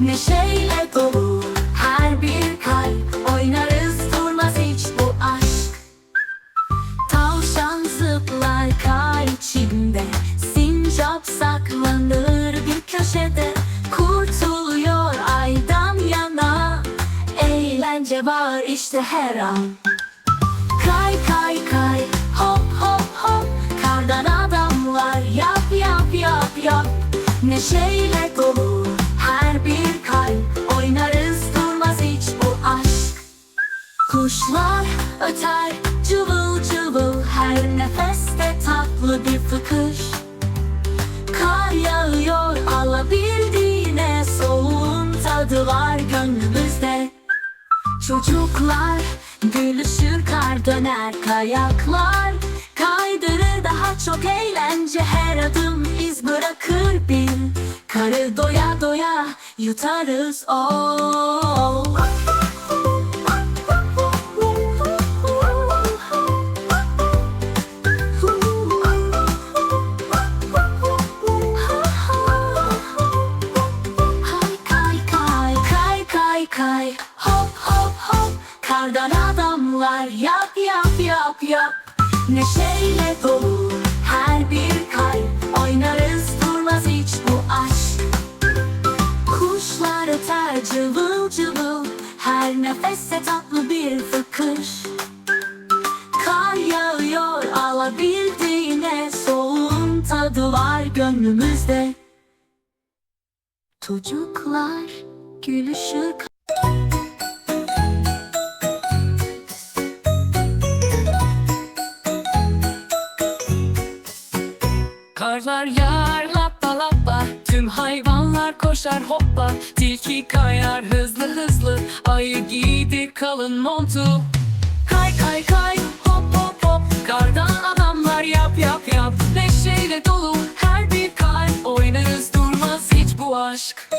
Neşeyle dolu her bir kalp Oynarız durmaz hiç bu aşk. Tavşan zıplar kar içinde Sincap saklanır bir köşede. Kurtuluyor aydan yana Eğlence var işte her an. Kay kay kay hop hop hop Kardan adamlar yap yap yap yap. Neşeyle dolu bir kalp. Oynarız durmaz hiç bu aşk. Kuşlar öter cıvıl cıvıl. Her nefeste tatlı bir fıkır. Kar yağıyor alabildiğine Soğuğun tadı var gönlümüzde. Çocuklar gülüşür kar döner. Kayaklar Kaydırır daha çok eğlence her adım iz bırakır bir. Karı doya doya yutarız oh. Kay hop hop hop. Kardan adamlar yap yap yap yap. Neşeyle dolu her bir kalp. Oynarız durmaz hiç bu aşk Kuşlar öter cıvıl cıvıl. Her nefeste tatlı bir fıkır Kar yağıyor alabildiğine. Soğuğun tadı var gönlümüzde. Çocuklar gülüşür Karlar yağar lappa lappa Tüm hayvanlar koşar hoppa. Tilki kayar hızlı hızlı. Ayı giydi kalın montu. Kay kay kay. Hop hop hop. Kardan adamlar yap yap yap. Neşeyle dolu her bir kalp Oynarız durmaz hiç bu aşk.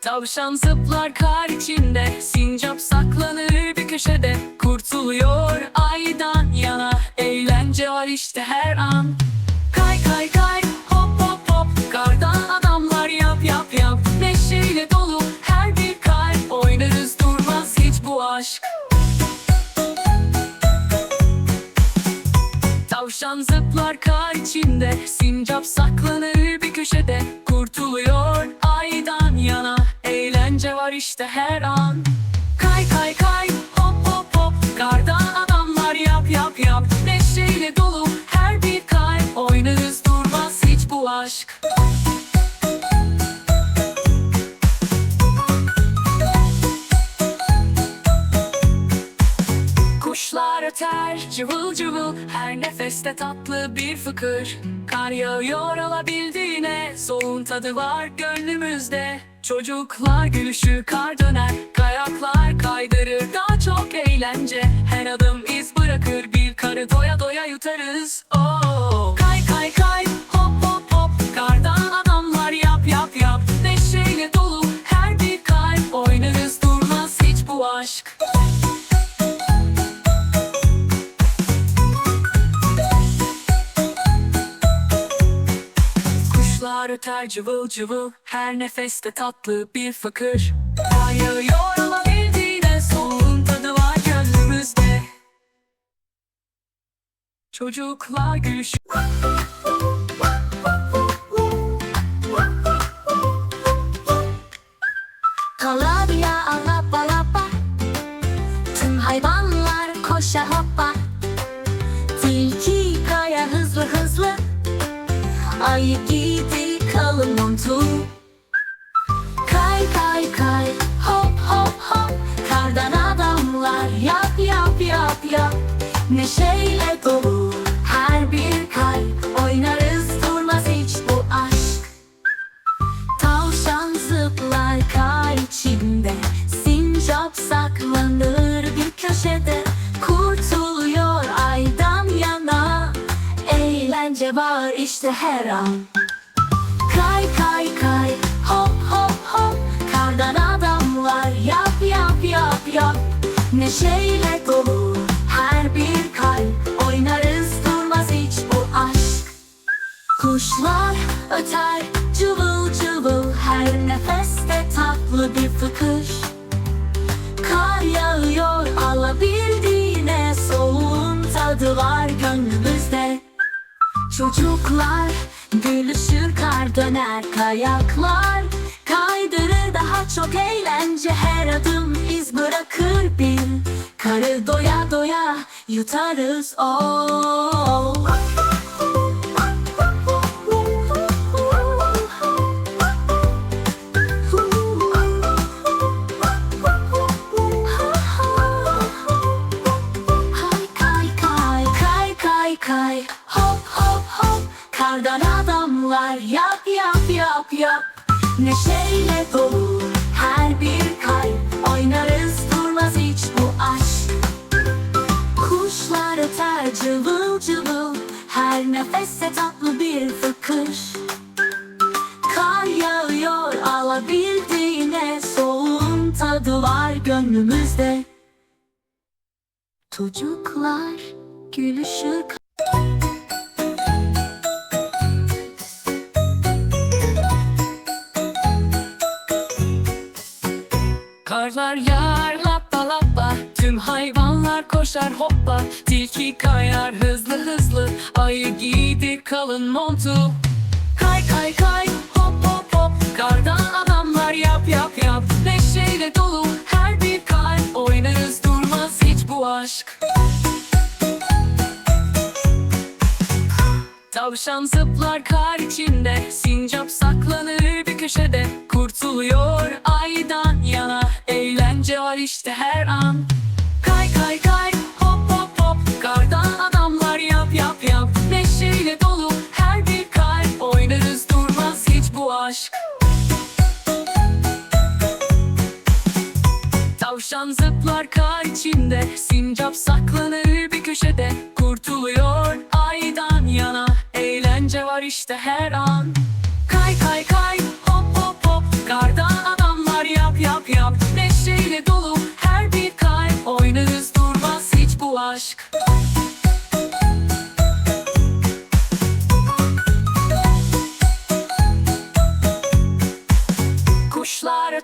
Tavşan zıplar kar içinde. Sincap saklanır bir köşede. Kurtuluyor aydan yana. Eğlence var işte her an Tavşan zıplar kar içinde Sincap saklanır bir köşede. Kurtuluyor aydan yana Eğlence var işte her an. Kay kay kay hop hop hop Kardan adamlar yap yap yap. Neşeyle dolu her bir kalp Oynarız durmaz hiç bu aşk öter cıvıl cıvıl Her nefeste tatlı bir fıkır. Kar yağıyor alabildiğine Soğun tadı var gönlümüzde. Çocuklar gülüşü kar döner Kayaklar kaydırır öter cıvıl cıvıl Her nefeste tatlı bir fıkır Kar yağıyor alabildiğine Soğuğun tadı var gönlümüzde. Çocuklar gülüşür Kalabia alapa lapa Tüm hayvanlar koşar hoppa yap yap yap. Yap Neşeyle dolu. Her bir kalp Oynarız durmaz hiç bu aşk. Tavşan zıplar kar içinde. Sincap saklanır bir köşede. Kurtuluyor aydan yana. Eğlence var işte her an. Kay kay kay. Hop hop hop. Kardan adamlar yap Neşeyle dolu her bir kalp. Oynarız durmaz hiç bu aşk. Kuşlar öter cıvıl cıvıl. Her nefeste tatlı bir fıkır. Kar yağıyor alabildiğine. Soğuğun tadı var gönlümüzde. Çocuklar gülüşür kar döner kayaklar Kaydırır daha çok eğlence. Her adım iz bırakır bir. Karı doya doya yutarız. Oh. Kardan adamlar yap yap yap yap neşeyle dolu her bir kalp. Oynarız durmaz hiç bu aşk. Kuşlar öter cıvıl cıvıl. Her nefeste tatlı bir fıkır. Kar yağıyor alabildiğine. Soğuğun tadı var gönlümüzde. Çocuklar gülüşür Karlar yağar lappa lappa. Tüm hayvanlar koşar hoppa. Tilki kayar hızlı hızlı. Ayı giydi kalın montu. Kay kay kay. Hop hop hop. Kardan adamlar yap yap yap. Neşeyle dolu her bir kalp Oynarız durmaz hiç bu aşk. Tavşan zıplar kar içinde. Sincap saklanır bir köşede. Kurtuluyor var işte her an. Kay kay kay hop hop hop. Kardan adamlar yap yap yap. Neşeyle dolu her bir kalp. Oynarız durmaz hiç bu aşk. Tavşan zıplar kar içinde. Sincap saklanır bir köşede. Kurtuluyor aydan yana. Eğlence var işte her an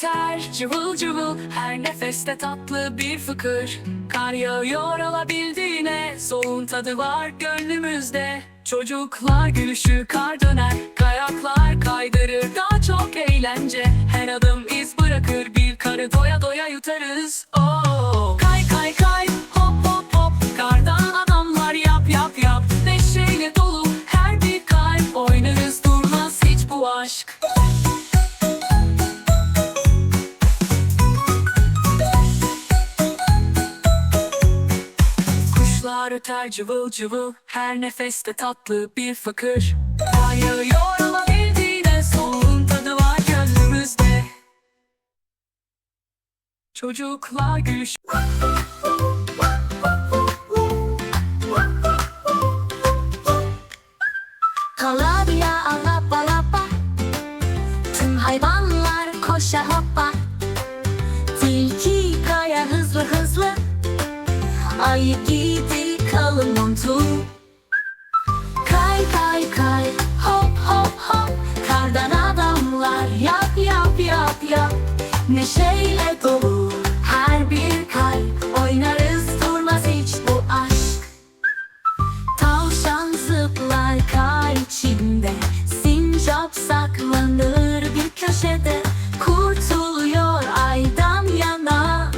öter cıvıl cıvıl Her nefeste tatlı bir fıkır. Kar yağıyor alabildiğine Soğun tadı var gönlümüzde. Çocuklar gülüşü kar döner Kayaklar kaydırır daha çok eğlence. Her adım iz bırakır bir karı doya doya yutarız. Oh. Öter cıvıl cıvıl Her nefeste tatlı bir fakir. Yağıyor alabildiğine Soğuğun tadı var gönlümüzde. Çocuklar gülüş Kalabiya alapa lapa Tüm hayvanlar koşar hoppa. Tilki kaya hızlı hızlı. Ayı Neşeyle dolu. Her bir kalp Oynarız durmaz hiç bu aşk. Tavşan zıplar kar içinde. Sincap saklanır bir köşede. Kurtuluyor aydan yana.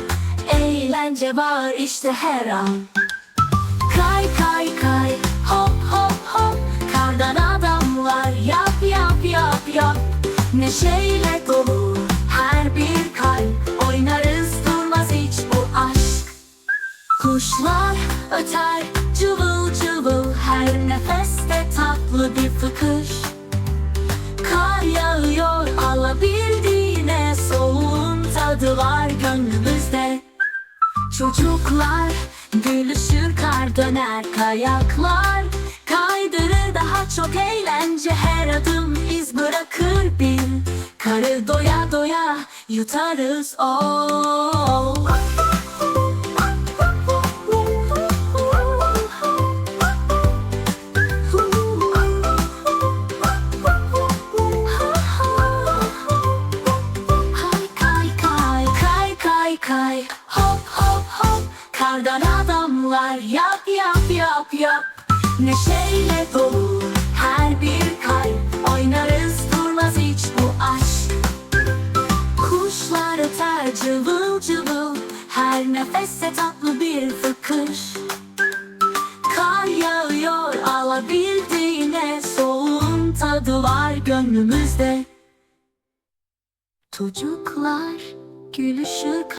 Eğlence var işte her an. Kay kay kay. Hop hop hop. Kardan adamlar yap yap yap yap. Neşeyle dolu Kuşlar öter cıvıl cıvıl Her nefeste tatlı bir fıkır. Kar yağıyor alabildiğine Soğuğun tadı var gönlümüzde. Çocuklar gülüşür kar döner kayaklar Kaydırır. Daha çok eğlence her adım iz bırakır. Bir Karı doya doya yutarız oh. Nefeste tatlı bir fıkır. Kar yağıyor alabildiğine Soğuğun tadı var gönlümüzde. Çocuklar gülüşür